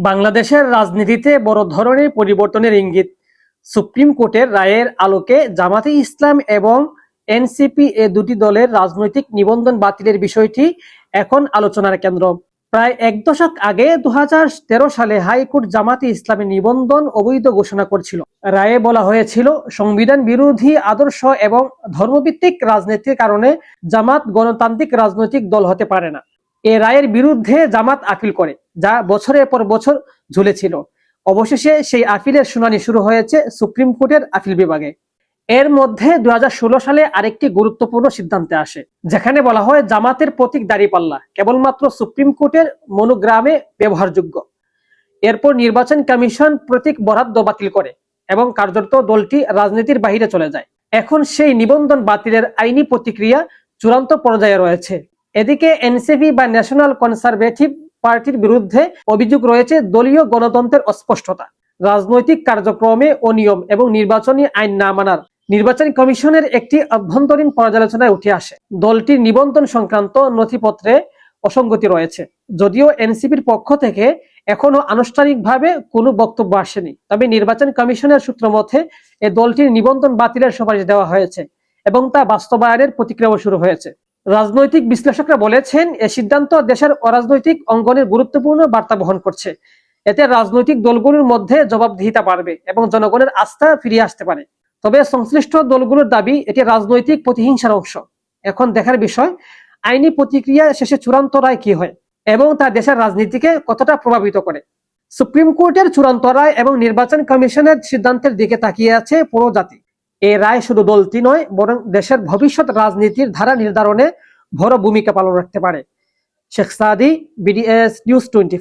বাংলাদেশের রাজনীতিতে বড় ধরনের পরিবর্তনের ইঙ্গিত। সুপ্রিম কোর্টের রায়ের আলোকে জামাতে ইসলাম এবং এনসিপি এ দুটি দলের রাজনৈতিক নিবন্ধন বাতিলের বিষয়টি এখন আলোচনার কেন্দ্র। প্রায় এক দশক আগে দু সালে হাইকোর্ট জামাতে ইসলামের নিবন্ধন অবৈধ ঘোষণা করছিল। রায়ে বলা হয়েছিল, সংবিধান বিরোধী, আদর্শ এবং ধর্মভিত্তিক রাজনীতির কারণে জামাত গণতান্ত্রিক রাজনৈতিক দল হতে পারে না। এ রায়ের বিরুদ্ধে জামাত আপিল করে। যা বছরের পর বছর ঝুলেছিল। অবশেষে সেই আপিলের শুনানি শুরু হয়েছে সুপ্রিম কোর্টের আপিল বিভাগে। এর মধ্যে দু সালে আরেকটি গুরুত্বপূর্ণ সিদ্ধান্তে আসে, যেখানে বলা হয় জামাতের প্রতীক দাঁড়িপাল্লা, কেবলমাত্র সুপ্রিম কোর্টের মনোগ্রামে ব্যবহারযোগ্য। এরপর নির্বাচন কমিশন প্রতীক বরাদ্দ বাতিল করে এবং কার্যত দলটি রাজনীতির বাহিরে চলে যায়। এখন সেই নিবন্ধন বাতিলের আইনি প্রতিক্রিয়া চূড়ান্ত পর্যায়ে রয়েছে। এদিকে এনসিপি বা ন্যাশনাল কনসারভেটিভ পার্টির বিরুদ্ধে অভিযোগ রয়েছে দলীয় গণতন্ত্রের অস্পষ্টতা, রাজনৈতিক কার্যক্রমে অনিয়ম এবং নির্বাচনী আইন না মানার। নির্বাচন কমিশনের একটি অভ্যন্তরীণ পর্যালোচনায় উঠে আসে, দলটির নিবন্ধন সংক্রান্ত নথিপত্রে অসঙ্গতি রয়েছে। যদিও এনসিপির পক্ষ থেকে এখনও আনুষ্ঠানিকভাবে কোনো বক্তব্য আসেনি, তবে নির্বাচন কমিশনের সূত্র মতে এ দলটির নিবন্ধন বাতিলের সুপারিশ দেওয়া হয়েছে এবং তা বাস্তবায়নের প্রতিক্রিয়াও শুরু হয়েছে। রাজনৈতিক বিশ্লেষকরা বলেছেন, এ সিদ্ধান্ত দেশের অরাজনৈতিক অঙ্গনের গুরুত্বপূর্ণ বার্তা বহন করছে। এতে রাজনৈতিক দলগুলোর মধ্যে জবাবদিহিতা বাড়বে এবং জনগণের আস্থা ফিরিয়ে আসতে পারে। তবে সংশ্লিষ্ট দলগুলোর দাবি, এটি রাজনৈতিক প্রতিহিংসার অংশ। এখন দেখার বিষয়, আইনি প্রতিক্রিয়া শেষে চূড়ান্ত রায় কি হয় এবং তা দেশের রাজনীতিকে কতটা প্রভাবিত করে? সুপ্রিম কোর্টের চূড়ান্ত রায় এবং নির্বাচন কমিশনের সিদ্ধান্তের দিকে তাকিয়ে আছে পুরো জাতি। এই রায় শুধু দলটি নয়, বরং দেশের ভবিষ্যৎ রাজনীতির ধারা নির্ধারণে বড় ভূমিকা পালন রাখতে পারে। Sheikh Sadi, BDS News twenty